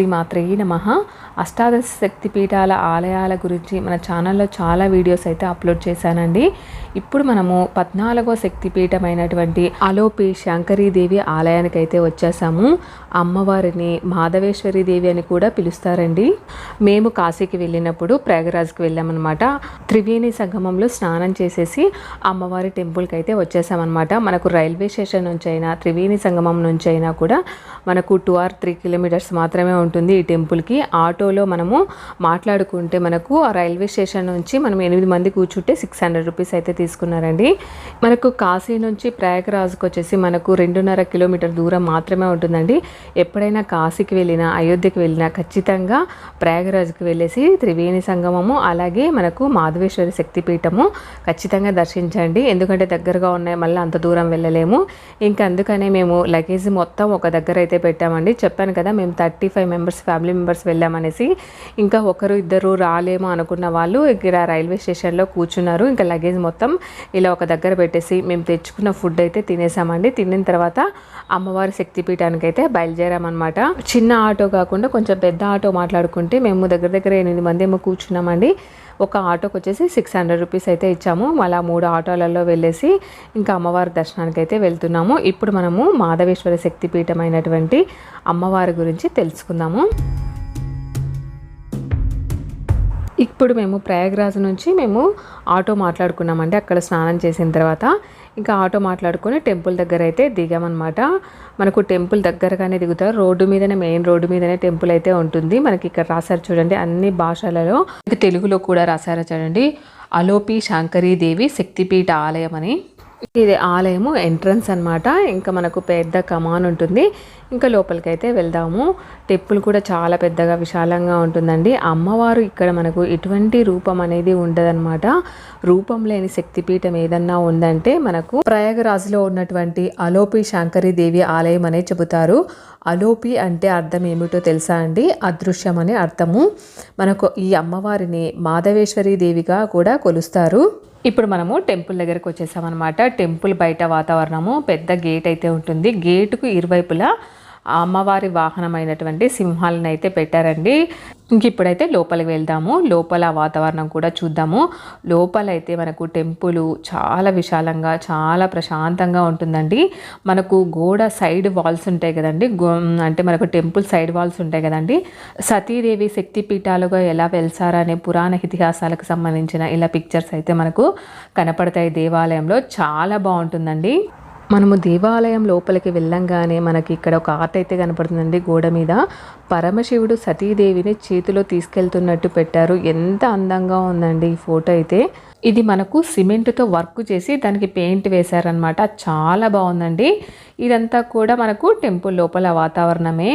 శ్రీమాత్రేయ నమ. అష్టాదశ శక్తి పీఠాల ఆలయాల గురించి మన ఛానల్లో చాలా వీడియోస్ అయితే అప్లోడ్ చేశానండి. ఇప్పుడు మనము పద్నాలుగో శక్తిపీఠం అయినటువంటి అలోపి శంకరీదేవి ఆలయానికి అయితే వచ్చేసాము. అమ్మవారిని మాధవేశ్వరి దేవి అని కూడా పిలుస్తారండి. మేము కాశీకి వెళ్ళినప్పుడు ప్రయాగరాజ్కి వెళ్ళామన్నమాట. త్రివేణి సంగమంలో స్నానం చేసేసి అమ్మవారి టెంపుల్కి అయితే వచ్చేసామన్నమాట. మనకు రైల్వే స్టేషన్ నుంచి అయినా త్రివేణి సంగమం నుంచి అయినా కూడా మనకు టూ ఆర్ త్రీ కిలోమీటర్స్ మాత్రమే ఉంటుంది ఈ టెంపుల్కి. ఆటోలో మనము మాట్లాడుకుంటే మనకు ఆ రైల్వే స్టేషన్ నుంచి మనం ఎనిమిది మంది కూర్చుంటే సిక్స్ హండ్రెడ్ రూపీస్ అయితే తీసుకున్నారండి. మనకు కాశీ నుంచి ప్రయాగరాజుకు వచ్చేసి మనకు రెండున్నర కిలోమీటర్ దూరం మాత్రమే ఉంటుందండి. ఎప్పుడైనా కాశీకి వెళ్ళినా అయోధ్యకి వెళ్ళినా ఖచ్చితంగా ప్రయాగరాజుకి వెళ్ళేసి త్రివేణి సంగమము అలాగే మనకు మాధవేశ్వరి శక్తిపీఠము ఖచ్చితంగా దర్శించండి. ఎందుకంటే దగ్గరగా ఉన్నాయి మళ్ళీ అంత దూరం వెళ్ళలేము. ఇంకా అందుకనే మేము లగేజ్ మొత్తం ఒక దగ్గర అయితే పెట్టామండి. చెప్పాను కదా మేము thirty five members family members వెళ్ళామనేసి. ఇంకా ఒకరు ఇద్దరు రాలేము అనుకున్న వాళ్ళు ఇక్కడ రైల్వే స్టేషన్లో కూర్చున్నారు. ఇంకా లగేజ్ మొత్తం ఇలా ఒక దగ్గర పెట్టేసి మేము తెచ్చుకున్న ఫుడ్ అయితే తినేసామండి. తినిన తర్వాత అమ్మవారి శక్తిపీఠానికి అయితే బయలుదేరామన్నమాట. చిన్న ఆటో కాకుండా కొంచెం పెద్ద ఆటో మాట్లాడుకుంటే మేము దగ్గర దగ్గర ఎనిమిది మంది ఏమో కూర్చున్నామండి. ఒక ఆటోకి వచ్చేసి సిక్స్ హండ్రెడ్ రూపీస్ అయితే ఇచ్చాము. మళ్ళీ మూడు ఆటోలలో వెళ్ళేసి ఇంకా అమ్మవారి దర్శనానికి అయితే వెళ్తున్నాము. ఇప్పుడు మనము మాధవేశ్వర శక్తిపీఠమైనటువంటి అమ్మవారి గురించి తెలుసుకుందాము. ఇప్పుడు మేము ప్రయాగరాజ్ నుంచి మేము ఆటో మాట్లాడుకున్నామండి. అక్కడ స్నానం చేసిన తర్వాత ఇంకా ఆటో మాట్లాడుకొని టెంపుల్ దగ్గర అయితే దిగామన్నమాట. మనకు టెంపుల్ దగ్గరగానే దిగుతారు. రోడ్డు మీదనే మెయిన్ రోడ్డు మీదనే టెంపుల్ అయితే ఉంటుంది. మనకి ఇక్కడ రాశారు చూడండి అన్ని భాషలలో. ఇంకా తెలుగులో కూడా రాశారు చూడండి. అలోపి శాంకరీ దేవి శక్తిపీఠ ఆలయం అని. ఇది ఆలయము ఎంట్రన్స్ అన్నమాట. ఇంకా మనకు పెద్ద కమాన్ ఉంటుంది. ఇంకా లోపలికి అయితే వెళ్దాము. టెంపుల్ కూడా చాలా పెద్దగా విశాలంగా ఉంటుందండి. అమ్మవారు ఇక్కడ మనకు ఎటువంటి రూపం అనేది ఉండదన్నమాట. రూపం లేని శక్తిపీఠం ఏదన్నా ఉందంటే మనకు ప్రయాగరాజులో ఉన్నటువంటి అలోపి శాంకరి దేవి ఆలయం అనే చెబుతారు. అలోపి అంటే అర్థం ఏమిటో తెలుసా అండి? అదృశ్యం అనే అర్థము. మనకు ఈ అమ్మవారిని మాధవేశ్వరి దేవిగా కూడా కొలుస్తారు. ఇప్పుడు మనము టెంపుల్ దగ్గరకు వచ్చేసామన్నమాట. టెంపుల్ బయట వాతావరణము పెద్ద గేట్ అయితే ఉంటుంది. గేటుకు ఇరువైపులా ఆ అమ్మవారి వాహనమైనటువంటి సింహాలను అయితే పెట్టారండి. ఇంక ఇప్పుడైతే లోపలికి వెళ్దాము. లోపల వాతావరణం కూడా చూద్దాము. లోపలైతే మనకు టెంపుల్ చాలా విశాలంగా చాలా ప్రశాంతంగా ఉంటుందండి. మనకు గోడ సైడ్ వాల్స్ ఉంటాయి కదండి. గో అంటే మనకు టెంపుల్ సైడ్ వాల్స్ ఉంటాయి కదండి. సతీదేవి శక్తి పీఠాలుగా ఎలా వెలిసారనే పురాణ ఇతిహాసాలకు సంబంధించిన ఇలా పిక్చర్స్ అయితే మనకు కనపడతాయి దేవాలయంలో. చాలా బాగుంటుందండి. మనము దేవాలయం లోపలికి వెళ్ళంగానే మనకి ఇక్కడ ఒక ఆర్ట్ అయితే కనపడుతుందండి. గోడ మీద పరమశివుడు సతీదేవిని చేతిలో తీసుకెళ్తున్నట్టు పెట్టారు. ఎంత అందంగా ఉందండి ఈ ఫోటో అయితే. ఇది మనకు సిమెంట్తో వర్క్ చేసి దానికి పెయింట్ వేశారనమాట చాలా బాగుందండి. ఇదంతా కూడా మనకు టెంపుల్ లోపల వాతావరణమే.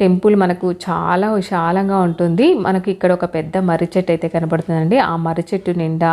టెంపుల్ మనకు చాలా విశాలంగా ఉంటుంది. మనకి ఇక్కడ ఒక పెద్ద మర్రి చెట్టు అయితే కనబడుతుందండి ఆ మర్రి చెట్టు నిండా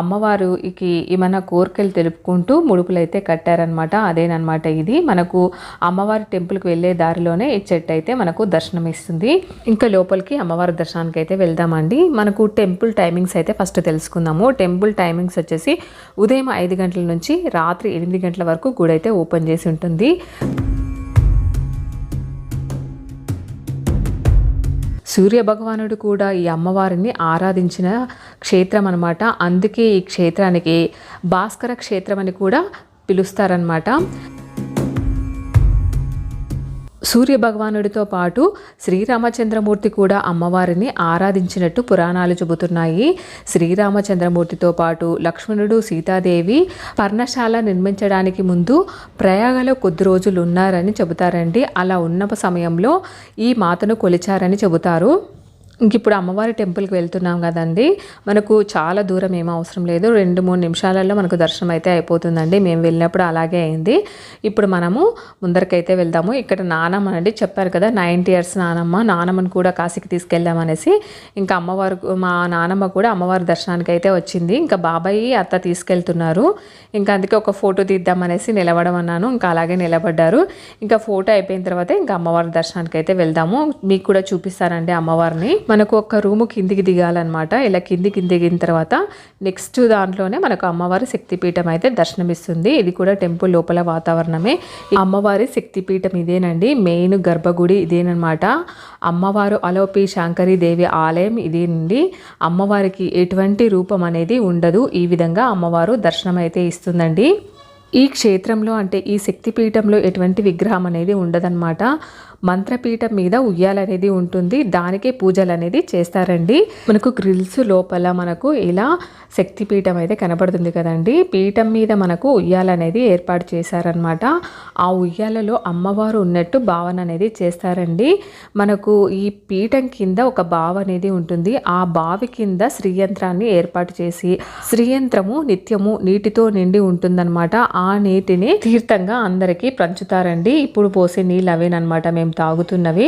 అమ్మవారు ఇకి ఏమైనా కోరికలు తెలుపుకుంటూ ముడుపులు అయితే కట్టారనమాట అదేనమాట ఇది. మనకు అమ్మవారి టెంపుల్కి వెళ్ళే దారిలోనే ఈ చెట్టు అయితే మనకు దర్శనం ఇస్తుంది ఇంకా లోపలికి అమ్మవారి దర్శనానికి అయితే వెళ్దామండి. మనకు టెంపుల్ టైమింగ్స్ అయితే ఫస్ట్ తెలుసుకుందాము. టెంపుల్ టైమింగ్స్ వచ్చేసి ఉదయం ఐదు గంటల నుంచి రాత్రి ఎనిమిది గంటల వరకు గుడి అయితే ఓపెన్ చేసి ఉంటుంది. సూర్య భగవానుడు కూడా ఈ అమ్మవారిని ఆరాధించిన క్షేత్రం అనమాట అందుకే ఈ క్షేత్రానికి భాస్కర క్షేత్రం అని కూడా పిలుస్తారనమాట సూర్య భగవానుడితో పాటు శ్రీరామచంద్రమూర్తి కూడా అమ్మవారిని ఆరాధించినట్టు పురాణాలు చెబుతున్నాయి. శ్రీరామచంద్రమూర్తితో పాటు లక్ష్మణుడు సీతాదేవి పర్ణశాల నిర్మించడానికి ముందు ప్రయాగలో కొద్ది రోజులు ఉన్నారని చెబుతారండి. అలా ఉన్న సమయంలో ఈ మాతను కొలిచారని చెబుతారు. ఇంక ఇప్పుడు అమ్మవారి టెంపుల్కి వెళ్తున్నాం కదండి. మనకు చాలా దూరం ఏం అవసరం లేదు. రెండు మూడు నిమిషాలలో మనకు దర్శనం అయితే అయిపోతుందండి. మేము వెళ్ళినప్పుడు అలాగే అయింది. ఇప్పుడు మనము ముందరికైతే వెళ్దాము. ఇక్కడ నానమ్మ అండి చెప్పారు కదా నైంటీ ఇయర్స్ నానమ్మ. నానమ్మని కూడా కాశీకి తీసుకెళ్దామనేసి ఇంకా అమ్మవారు మా నానమ్మ కూడా అమ్మవారి దర్శనానికి అయితే వచ్చింది. ఇంకా బాబాయ్ అత్త తీసుకెళ్తున్నారు. ఇంకా అందుకే ఒక ఫోటో తీద్దామనేసి నిలబడం అన్నాను ఇంకా అలాగే నిలబడ్డారు. ఇంకా ఫోటో అయిపోయిన తర్వాత ఇంకా అమ్మవారి దర్శనానికి అయితే వెళ్దాము. మీకు కూడా చూపిస్తానండి అమ్మవారిని. మనకు ఒక రూము కిందికి దిగాలన్నమాట. ఇలా కిందికి దిగిన తర్వాత నెక్స్ట్ దాంట్లోనే మనకు అమ్మవారి శక్తిపీఠం అయితే దర్శనమిస్తుంది. ఇది కూడా టెంపుల్ లోపల వాతావరణమే. అమ్మవారి శక్తిపీఠం ఇదేనండి. మెయిన్ గర్భగుడి ఇదేనమాట అమ్మవారు అలోపి శాంకరి దేవి ఆలయం ఇదేనండి. అమ్మవారికి ఎటువంటి రూపం అనేది ఉండదు. ఈ విధంగా అమ్మవారు దర్శనం అయితే ఇస్తుందండి. ఈ క్షేత్రంలో అంటే ఈ శక్తిపీఠంలో ఎటువంటి విగ్రహం అనేది ఉండదన్నమాట. మంత్రపీఠం మీద ఉయ్యాలనేది ఉంటుంది. దానికే పూజలు అనేది చేస్తారండి. మనకు గ్రిల్స్ లోపల మనకు ఇలా శక్తిపీఠం అయితే కనబడుతుంది కదండి. పీఠం మీద మనకు ఉయ్యాలనేది ఏర్పాటు చేశారనమాట ఆ ఉయ్యాలలో అమ్మవారు ఉన్నట్టు భావన అనేది చేస్తారండి. మనకు ఈ పీఠం కింద ఒక బావ అనేది ఉంటుంది. ఆ బావి కింద శ్రీయంత్రాన్ని ఏర్పాటు చేసి శ్రీయంత్రము నిత్యము నీటితో నిండి ఉంటుందన్నమాట. ఆ ఆ నీటిని తీర్థంగా అందరికీ పంచుతారండి. ఇప్పుడు పోసే నీళ్ళు అవేనమాట మేము తాగుతున్నవి.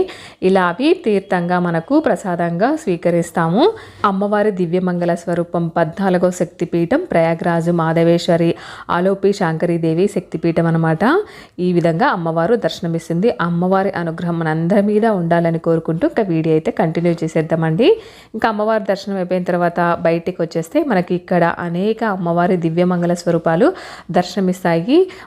ఇలా అవి తీర్థంగా మనకు ప్రసాదంగా స్వీకరిస్తాము. అమ్మవారి దివ్యమంగళ స్వరూపం పద్నాలుగో శక్తిపీఠం ప్రయాగ్రాజు మాధవేశ్వరి ఆలోపి శాంకరీదేవి శక్తిపీఠం అనమాట ఈ విధంగా అమ్మవారు దర్శనమిస్తుంది. అమ్మవారి అనుగ్రహం మనందరి మీద ఉండాలని కోరుకుంటూ ఇంకా వీడియో అయితే కంటిన్యూ చేసేద్దామండి. ఇంకా అమ్మవారి దర్శనం అయిపోయిన తర్వాత బయటికి వచ్చేస్తే మనకి ఇక్కడ అనేక అమ్మవారి దివ్యమంగళ స్వరూపాలు దర్శనమిస్తాయి.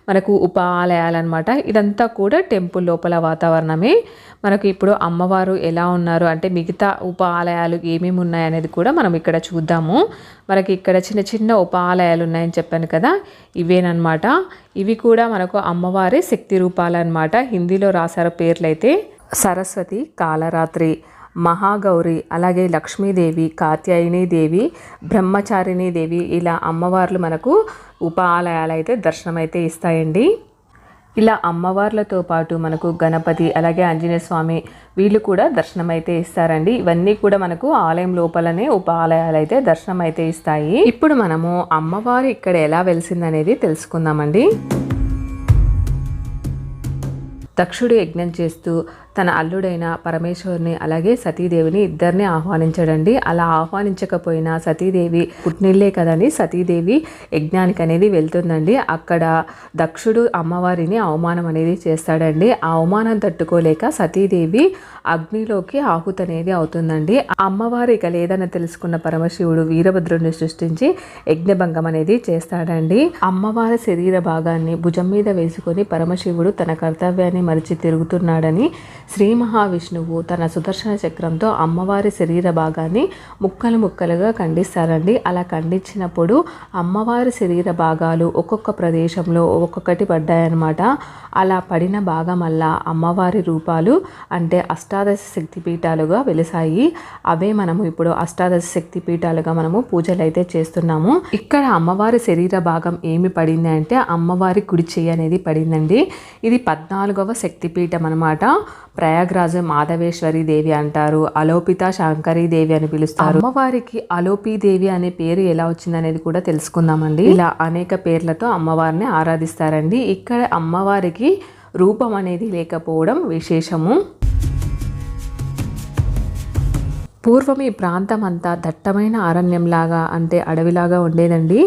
మనకు ఉప ఆలయాలన్నమాట ఇదంతా కూడా టెంపుల్ లోపల వాతావరణమే. మనకు ఇప్పుడు అమ్మవారు ఎలా ఉన్నారు? అంటే మిగతా ఉప ఆలయాలు ఏమేమి ఉన్నాయనేది కూడా మనం ఇక్కడ చూద్దాము. మనకి ఇక్కడ చిన్న చిన్న ఉప ఆలయాలు ఉన్నాయని చెప్పాను కదా ఇవేనమాట ఇవి కూడా మనకు అమ్మవారి శక్తి రూపాలన్నమాట. హిందీలో రాశారు పేర్లైతే సరస్వతి కాలరాత్రి. మహాగౌరి అలాగే లక్ష్మీదేవి కాత్యాయని దేవి బ్రహ్మచారిణి దేవి ఇలా అమ్మవార్లు మనకు ఉప ఆలయాలు అయితే దర్శనం అయితే ఇస్తాయండి. ఇలా అమ్మవార్లతో పాటు మనకు గణపతి అలాగే ఆంజనేయ స్వామి వీళ్ళు కూడా దర్శనం అయితే ఇస్తారండి. ఇవన్నీ కూడా మనకు ఆలయం లోపలనే ఉప ఆలయాలు అయితే దర్శనం అయితే ఇస్తాయి. ఇప్పుడు మనము అమ్మవారు ఇక్కడ ఎలా వెలిసిందనేది తెలుసుకుందామండి. దక్షుడు యజ్ఞం చేస్తూ తన అల్లుడైన పరమేశ్వర్ని అలాగే సతీదేవిని ఇద్దరిని ఆహ్వానించడండి. అలా ఆహ్వానించకపోయినా సతీదేవి పుట్టినిల్లే కదండి. సతీదేవి యజ్ఞానికి అనేది వెళ్తుందండి. అక్కడ దక్షుడు అమ్మవారిని అవమానం అనేది చేస్తాడండి. ఆ అవమానం తట్టుకోలేక సతీదేవి అగ్నిలోకి ఆహుతి అనేది అవుతుందండి. అమ్మవారు ఇక లేదని తెలుసుకున్న పరమశివుడు వీరభద్రుడిని సృష్టించి యజ్ఞభంగం అనేది చేస్తాడండి. అమ్మవారి శరీర భాగాన్ని భుజం మీద వేసుకొని పరమశివుడు తన కర్తవ్యాన్ని మరిచి తిరుగుతున్నాడని శ్రీ మహావిష్ణువు తన సుదర్శన చక్రంతో అమ్మవారి శరీర భాగాన్ని ముక్కలు ముక్కలుగా ఖండిస్తారండి. అలా ఖండించినప్పుడు అమ్మవారి శరీర భాగాలు ఒక్కొక్క ప్రదేశంలో ఒక్కొక్కటి పడ్డాయన్నమాట. అలా పడిన భాగమల్లా అమ్మవారి రూపాలు అంటే అష్టాదశ శక్తి పీఠాలుగా వెలిసాయి. అవే మనము ఇప్పుడు అష్టాదశ శక్తి పీఠాలుగా మనము పూజలు అయితే చేస్తున్నాము. ఇక్కడ అమ్మవారి శరీర భాగం ఏమి పడింది అంటే అమ్మవారి కుడి చెయ్యి అనేది పడిందండి. ఇది పద్నాలుగవ శక్తిపీఠం అనమాట ప్రయాగ్రాజ మాధవేశ్వరి దేవి అంటారు. అలోపిత శంకరీ దేవి అని పిలుస్తారు. అమ్మవారికి అలోపి దేవి అనే పేరు ఎలా వచ్చిందనేది కూడా తెలుసుకుందామండి. ఇలా అనేక పేర్లతో అమ్మవారిని ఆరాధిస్తారండి. ఇక్కడ అమ్మవారికి రూపం అనేది లేకపోవడం విశేషము. పూర్వం ఈ ప్రాంతం అంతా దట్టమైన అరణ్యంలాగా అంటే అడవిలాగా ఉండేదండి.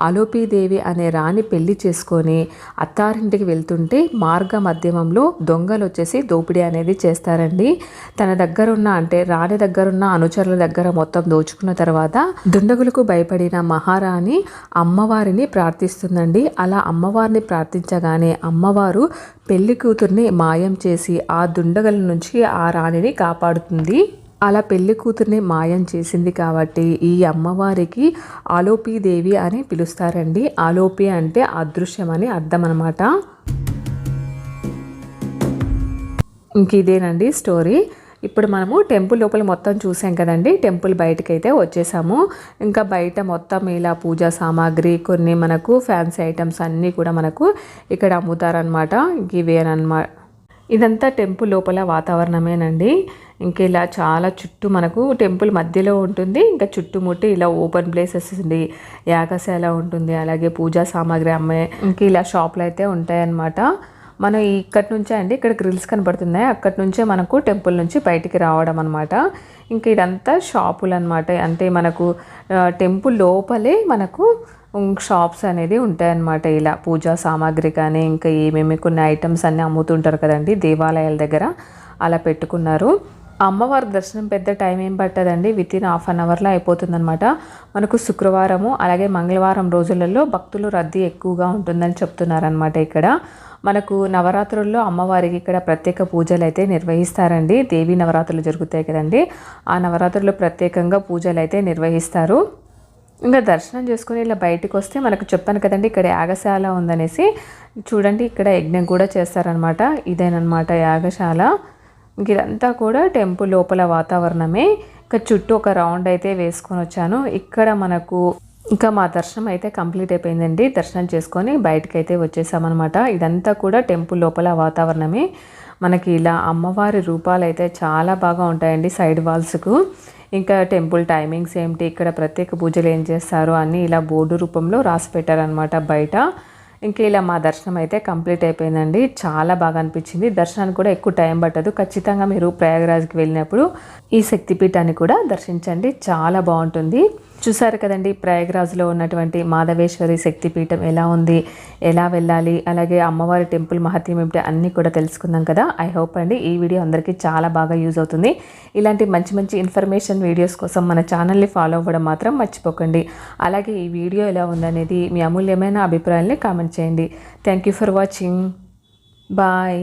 అలోపీదేవి అనే రాణి పెళ్ళి చేసుకొని అత్తారింటికి వెళ్తుంటే మార్గ మధ్యమంలో దొంగలు వచ్చేసి దోపిడీ అనేది చేస్తారండి. తన దగ్గరున్న అంటే రాణి దగ్గరున్న అనుచరుల దగ్గర మొత్తం దోచుకున్న తర్వాత దుండగులకు భయపడిన మహారాణి అమ్మవారిని ప్రార్థిస్తుందండి. అలా అమ్మవారిని ప్రార్థించగానే అమ్మవారు పెళ్ళి కూతుర్ని మాయం చేసి ఆ దుండగల నుంచి ఆ రాణిని కాపాడుతుంది. అలా పెళ్ళి కూతుర్ని మాయం చేసింది కాబట్టి ఈ అమ్మవారికి ఆలోపీదేవి అని పిలుస్తారండి. ఆలోపి అంటే అదృశ్యం అని అర్థం అనమాట ఇంక ఇదేనండి స్టోరీ. ఇప్పుడు మనము టెంపుల్ లోపల మొత్తం చూసాం కదండి. టెంపుల్ బయటకు అయితే వచ్చేసాము. ఇంకా బయట మొత్తం ఇలా పూజా సామాగ్రి కొన్ని మనకు ఫ్యాన్సీ ఐటమ్స్ అన్నీ కూడా మనకు ఇక్కడ అమ్ముతారనమాట ఇంక ఇవేనమాట ఇదంతా టెంపుల్ లోపల వాతావరణమేనండి. ఇంకా ఇలా చాలా చుట్టూ మనకు టెంపుల్ మధ్యలో ఉంటుంది. ఇంకా చుట్టుముట్టి ఇలా ఓపెన్ ప్లేసెస్ ఉంది. యాగశాల ఉంటుంది. అలాగే పూజా సామాగ్రి అమ్మే ఇంకా ఇలా షాపులు అయితే ఉంటాయన్నమాట. మనం ఇక్కడి నుంచే అండి ఇక్కడ గ్రిల్స్ కనబడుతున్నాయి అక్కడి నుంచే మనకు టెంపుల్ నుంచి బయటికి రావడం అనమాట ఇంకా ఇదంతా షాపులు అనమాట అంటే మనకు టెంపుల్ లోపలే మనకు షాప్స్ అనేది ఉంటాయన్నమాట. ఇలా పూజా సామాగ్రి కానీ ఇంకా ఏమేమి కొన్ని ఐటమ్స్ అన్నీ అమ్ముతుంటారు కదండి దేవాలయాల దగ్గర అలా పెట్టుకున్నారు. అమ్మవారి దర్శనం పెద్ద టైం ఏం పట్టదండి. విత్ ఇన్ హాఫ్ అన్ అవర్లో అయిపోతుందన్నమాట. మనకు శుక్రవారము అలాగే మంగళవారం రోజులలో భక్తులు రద్దీ ఎక్కువగా ఉంటుందని చెప్తున్నారనమాట ఇక్కడ. మనకు నవరాత్రుల్లో అమ్మవారికి ఇక్కడ ప్రత్యేక పూజలు అయితే నిర్వహిస్తారండి. దేవీ నవరాత్రులు జరుగుతాయి కదండి. ఆ నవరాత్రుల్లో ప్రత్యేకంగా పూజలు అయితే నిర్వహిస్తారు. ఇంకా దర్శనం చేసుకుని ఇలా బయటకు వస్తే మనకు చెప్పాను కదండి ఇక్కడ యాగశాల ఉందనేసి. చూడండి ఇక్కడ యజ్ఞం కూడా చేస్తారనమాట ఇదేనమాట యాగశాల. ఇంక ఇదంతా కూడా టెంపుల్ లోపల వాతావరణమే. ఇంకా చుట్టూ ఒక రౌండ్ అయితే వేసుకొని వచ్చాను. ఇక్కడ మనకు ఇంకా మా దర్శనం అయితే కంప్లీట్ అయిపోయిందండి. దర్శనం చేసుకొని బయటకు అయితే వచ్చేసామన్నమాట. ఇదంతా కూడా టెంపుల్ లోపల వాతావరణమే. మనకి ఇలా అమ్మవారి రూపాలు అయితే చాలా బాగా ఉంటాయండి సైడ్ వాల్స్కు. ఇంకా టెంపుల్ టైమింగ్స్ ఏంటి ఇక్కడ ప్రత్యేక పూజలు ఏం చేస్తారు? అన్నీ ఇలా బోర్డు రూపంలో రాసి పెట్టారనమాట బయట. ఇంకా ఇలా మా దర్శనం అయితే కంప్లీట్ అయిపోయిందండి. చాలా బాగా అనిపించింది. దర్శనానికి కూడా ఎక్కువ టైం పట్టదు. ఖచ్చితంగా మీరు ప్రయాగరాజ్కి వెళ్ళినప్పుడు ఈ శక్తిపీఠాన్ని కూడా దర్శించండి. చాలా బాగుంటుంది. చూసారు కదండి ప్రయాగరాజ్లో ఉన్నటువంటి మాధవేశ్వరి శక్తిపీఠం ఎలా ఉంది ఎలా వెళ్ళాలి అలాగే అమ్మవారి టెంపుల్ మహత్యం ఏమిటి అన్నీ కూడా తెలుసుకుందాం కదా. ఐ హోప్ అండి ఈ వీడియో అందరికీ చాలా బాగా యూజ్ అవుతుంది. ఇలాంటి మంచి మంచి ఇన్ఫర్మేషన్ వీడియోస్ కోసం మన ఛానల్ని ఫాలో అవ్వడం మాత్రం మర్చిపోకండి. అలాగే ఈ వీడియో ఎలా ఉందనేది మీ అమూల్యమైన అభిప్రాయాల్ని కామెంట్ చేయండి. Thank you for watching bye